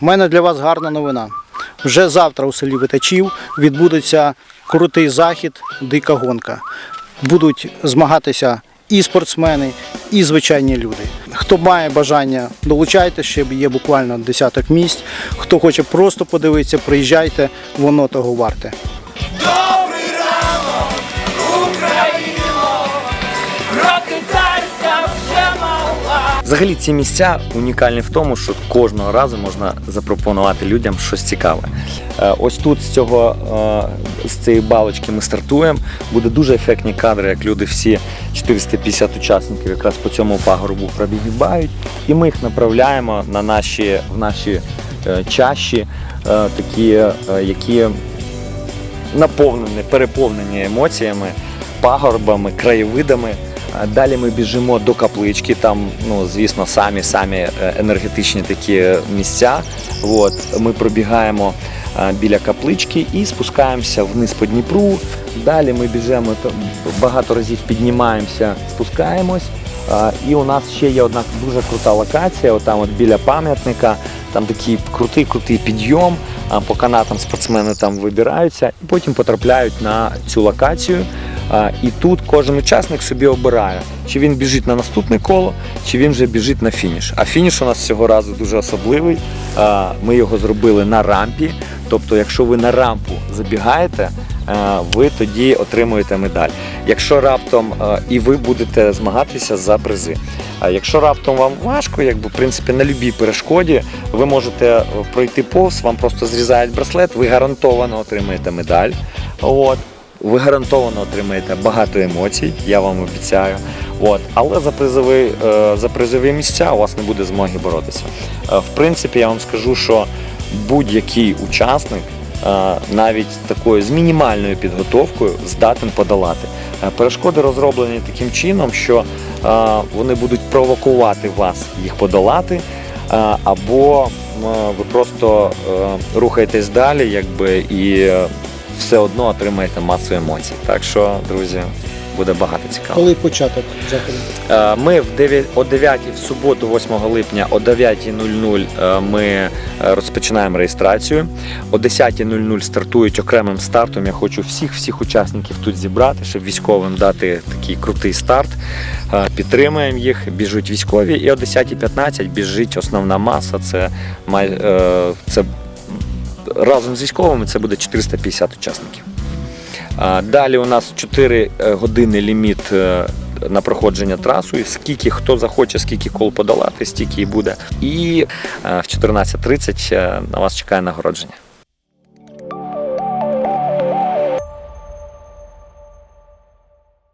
У мене для вас гарна новина. Вже завтра у селі Витачів відбудеться крутий захід, дика гонка. Будуть змагатися і спортсмени, і звичайні люди. Хто має бажання, долучайтеся, ще є буквально десяток місць. Хто хоче просто подивитися, приїжджайте, воно того варте. Взагалі ці місця унікальні в тому, що кожного разу можна запропонувати людям щось цікаве. Е, Ось тут з цього е, з цієї балочки ми стартуємо. Буде дуже ефектні кадри, як люди всі 450 учасників якраз по цьому пагорбу пробігають, і ми їх направляємо на наші в наші е, чащі, е, такі, які наповнені, переповнені емоціями, пагорбами, краєвидами. Далі ми біжимо до каплички, там, ну, звісно, самі самі е, енергетичні такі місця. От, ми пробігаємо е, біля каплички і спускаємося вниз по Дніпру. Далі ми біжимо там, багато разів піднімаємося, спускаємось. І у нас ще є одна дуже крута локація, отам от біля пам'ятника. Там такий крутий крутий підйом. По канатам спортсмени там вибираються і потім потрапляють на цю локацію. І тут кожен учасник собі обирає, чи він біжить на наступне коло, чи він вже біжить на фініш. А фініш у нас цього разу дуже особливий. Ми його зробили на рампі. Тобто, якщо ви на рампу забігаєте, е, ви тоді отримуєте медаль. Якщо раптом е, і ви будете змагатися за призи. А якщо раптом вам важко, якби в принципі на любій перешкоді, ви можете е, пройти повз, вам просто зрізають браслет, ви гарантовано отримаєте медаль. От. Ви гарантовано отримаєте багато емоцій, я вам обіцяю. От. Але за призові, е, за призові місця у вас не буде змоги боротися. Е, В принципі, я вам скажу, що будь-який учасник е, навіть такою з мінімальною підготовкою здатен подолати. Перешкоди розроблені таким чином, що вони будуть провокувати вас їх подолати, або ви просто рухаєтесь далі, якби і все одно отримаєте масу емоцій. Так що, друзі, буде багато цікавого. Коли початок заходу? Е, Ми в 9, о 9 в суботу, 8 липня, о 9.00 е, ми е, розпочинаємо реєстрацію. О 10.00 стартують окремим стартом. Я хочу всіх всіх учасників тут зібрати, щоб військовим дати такий крутий старт. Підтримуємо їх, біжуть військові, і о 10.15 біжить основна маса. Це це разом з військовими це буде 450 учасників. Далі у нас 4 е, години ліміт е, на проходження трасою. Скільки хто захоче, скільки кол подолати, стільки і буде. І е, в 14.30 е, на вас чекає нагородження.